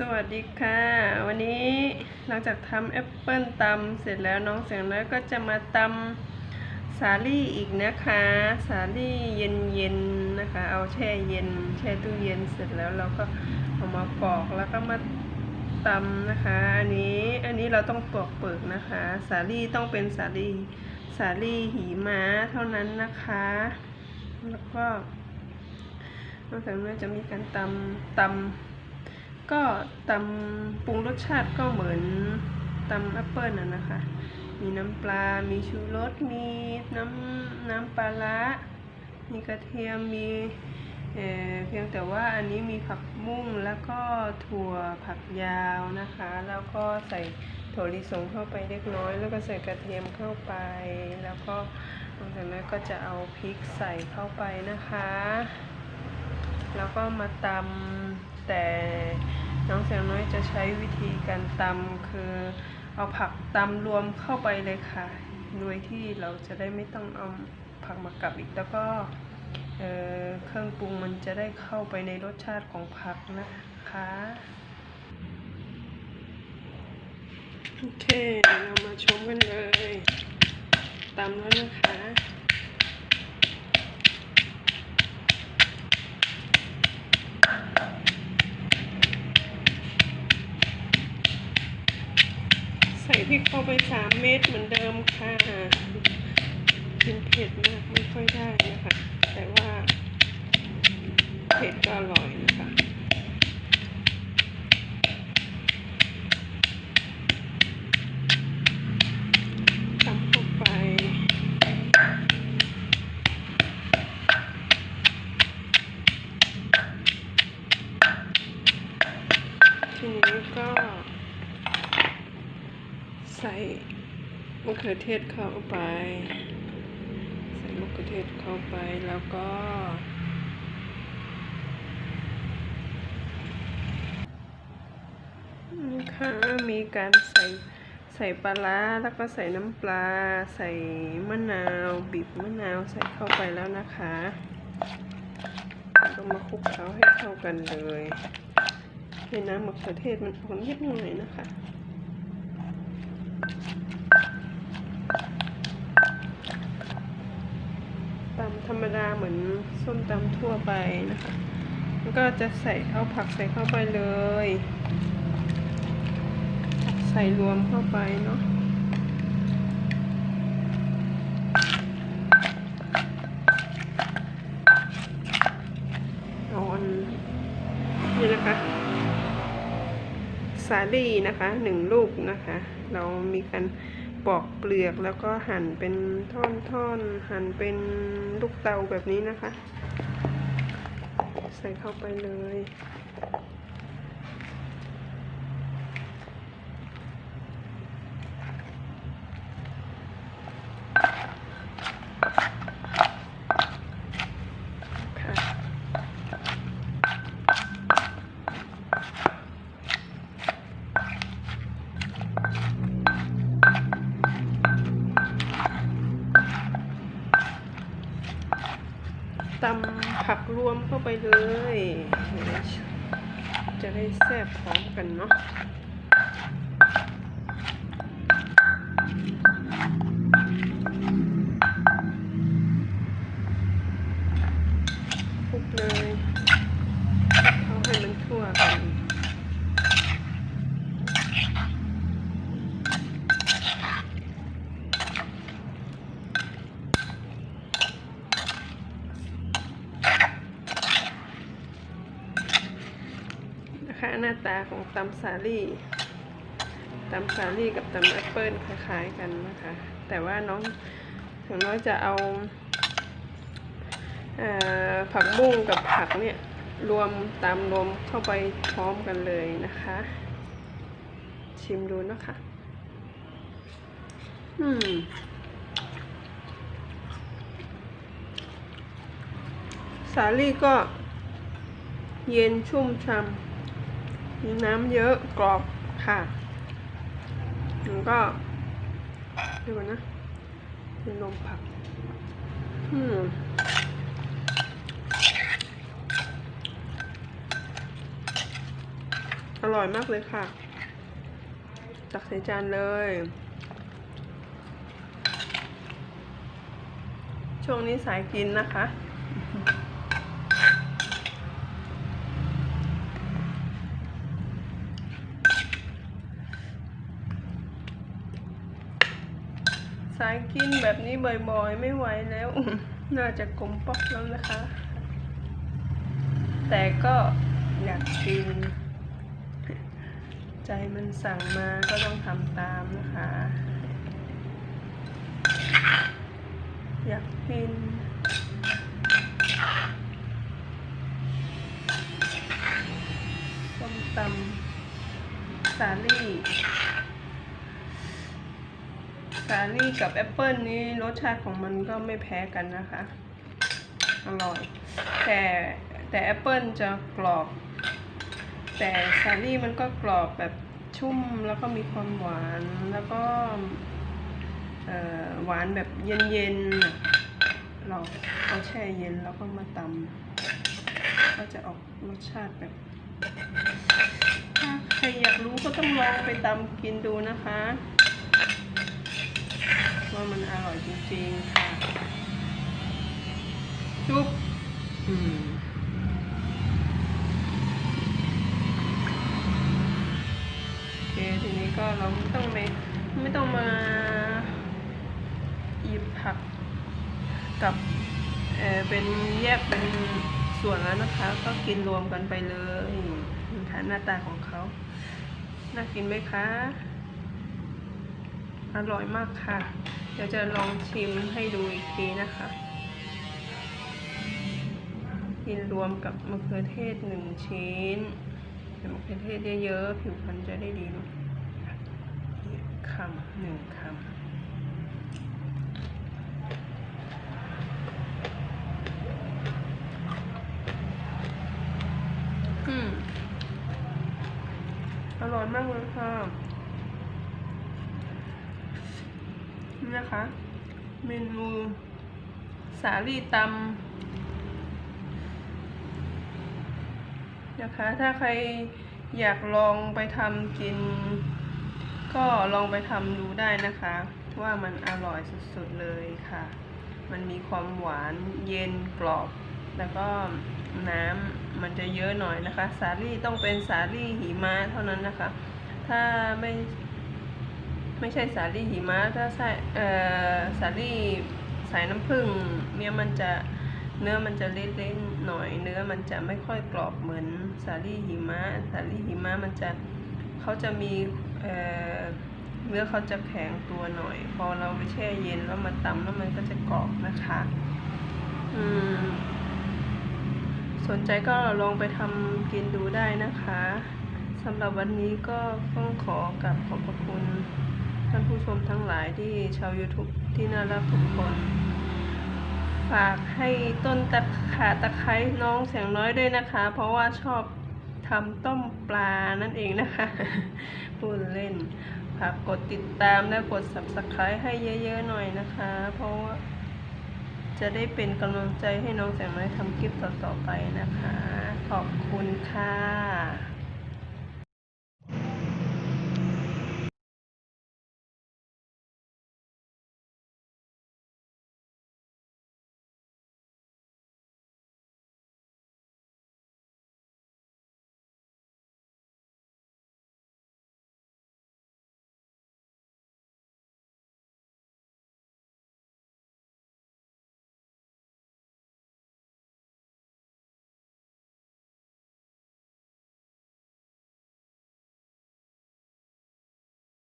สวัสดีค่ะ วันนี้หลังจากทำแอปเปิลตำเสร็จแล้วน้องเสียงน้อยก็จะมาตำสาลี่อีกนะคะ สาลี่เย็นๆนะคะ เอาแช่เย็น แช่ตู้เย็นเสร็จแล้วเราก็เอามาปอกแล้วก็มาตำนะคะ อันนี้อันนี้เราต้องปอกเปลือกนะคะ สาลี่ต้องเป็นสาลี่สาลี่หีม้าเท่านั้นนะคะ แล้วก็นอกจากนั้นจะมีการตำตำ ก็ตำปรุงรสชาติก็เหมือนตำแอปเปิลน่ะนะคะ มีน้ำปลา มีชูรส มีน้ำน้ำปลาร้ามีกระเทียม มีเออเพียงแต่ว่าอันนี้มีผักบุ้งแล้วก็ถั่วผักยาวนะคะ แล้วก็ใส่ถั่วลิสงเข้าไปเล็กน้อย แล้วก็ใส่กระเทียมเข้าไป แล้วก็หลังจากนั้นก็จะเอาพริกใส่เข้าไปนะคะ แล้วก็มาตำ แต่น้องแสงน้อยจะใช้วิธีการตำคือเอาผักตำรวมเข้าไปเลยค่ะ โดยที่เราจะได้ไม่ต้องเอาผักมากับอีกแล้วก็เเครื่องปรุงมันจะได้เข้าไปในรสชาติของผักนะคะโอเค เรามาชมกันเลยตำแล้วนะคะ พริกเข้าไปสามเม็ดเหมือนเดิมค่ะกินเผ็ดมากไม่ค่อยได้นะคะ แต่ว่าเผ็ดก็อร่อยนะ ใส่มะเขือเทศเข้าไป ใส่มะเขือเทศเข้าไปแล้วก็นี่ค่ะมีการใส่ใส่ปลาร้าแล้วก็ใส่น้ำปลา ใส่มะนาวบีบมะนาวใส่เข้าไปแล้วนะคะแล้วก็มาคลุกเคล้าให้เข้ากันเลยให้น้ำมะเขือเทศมันออกนิดหน่อยนะคะ ตำธรรมดาเหมือนส้มตำทั่วไปนะคะแล้วก็จะใส่เอาผักใส่เข้าไปเลยใส่รวมเข้าไปเนาะเอาอันนี่นะคะ สาลี่นะคะหนึ่งลูกนะคะ เรามีการปอกเปลือกแล้วก็หั่นเป็นท่อนๆ หั่นเป็นลูกเตาแบบนี้นะคะ ใส่เข้าไปเลย รวมเข้าไปเลย จะได้แซ่บพร้อมกันเนาะ นะคะหน้าตาของตำสาลี่ตำสาลี่กับตำแอปเปิลคล้ายๆกันนะคะ แต่ว่าน้องถึงน้อยจะเอาเอ่อผักบุ้งกับผักเนี่ยรวมตามรวมเข้าไปพร้อมกันเลยนะคะ ชิมดูนะคะ อืมสาลี่ก็เย็นชุ่มช่ำ มีน้ำเยอะกรอบค่ะแล้วก็เดี๋ยวนะเป็นนมผัก อืมอร่อยมากเลยค่ะ ตักใส่จานเลย ช่วงนี้สายกินนะคะ สายกินแบบนี้บ่อยๆ ไม่ไหวแล้ว น่าจะกลมป๊อกแล้วนะคะ แต่ก็อยากกิน ใจมันสั่งมาก็ต้องทำตามนะคะ อยากกินส้มตำสาลี่ สาลี่กับแอปเปิลนี้รสชาติของมันก็ไม่แพ้กันนะคะ อร่อย แต่แต่แอปเปิลจะกรอบ แต่สาลี่มันก็กรอบแบบชุ่มแล้วก็มีความหวานแล้วก็หวานแบบเย็นๆ เราเอาแช่เย็นแล้วก็มาตำก็จะออกรสชาติแบบ ถ้าใครอยากรู้ก็ต้องลองไปตำกินดูนะคะ ว่ามันอร่อยจริงๆค่ะ จุ๊บอืมโอเคทีนี้ก็เราไม่ต้องไม่ไม่ต้องมาหยิบผักกับเออเป็นแยกเป็นส่วนแล้วนะคะ ก็กินรวมกันไปเลยนะคะหน้าตาของเขาน่ากินไหมคะ อร่อยมากค่ะ เดี๋ยวจะลองชิมให้ดูอีกทีนะคะ กินรวมกับมะเขือเทศหนึ่งชิ้นใส่มะเขือเทศเยอะๆ ผิวพรรณจะได้ดีนะคำหนึ่งคำอืมอร่อยมากเลยค่ะ นี่นะคะ เมนูสาลี่ตำนะคะ ถ้าใครอยากลองไปทำกิน ก็ลองไปทำดูได้นะคะ ว่ามันอร่อยสุดๆเลยค่ะ มันมีความหวานเย็นกรอบ แล้วก็น้ำมันจะเยอะหน่อยนะคะ สาลี่ต้องเป็นสาลี่หิมะเท่านั้นนะคะ ถ้าไม่ ไม่ใช่สาลี่หิมะถ้าใส่เอ่อสาลี่สายน้ำผึ้งเนี่ยมันจะเนื้อมันจะเละๆหน่อย เนื้อมันจะไม่ค่อยกรอบเหมือนสาลี่หิมะสาลี่หิมะมันจะเขาจะมีเอ่อเนื้อเขาจะแข็งตัวหน่อย พอเราไปแช่เย็นแล้วมาตำแล้วมันก็จะกรอบนะคะอืมสนใจก็ลองไปทำกินดูได้นะคะสำหรับวันนี้ก็ต้องขอกลับขอบพระคุณ ท่านผู้ชมทั้งหลายที่ชาว YouTube ที่น่ารักทุกคน ฝากให้ต้นตะขาตะไคร้น้องเสียงน้อยด้วยนะคะ เพราะว่าชอบทำต้มปลานั่นเองนะคะพูดเล่นฝากกดติดตามและกด subscribe ให้เยอะๆหน่อยนะคะ เพราะว่าจะได้เป็นกำลังใจให้น้องแสงน้อยทำคลิปต่อๆไปนะคะ ขอบคุณค่ะ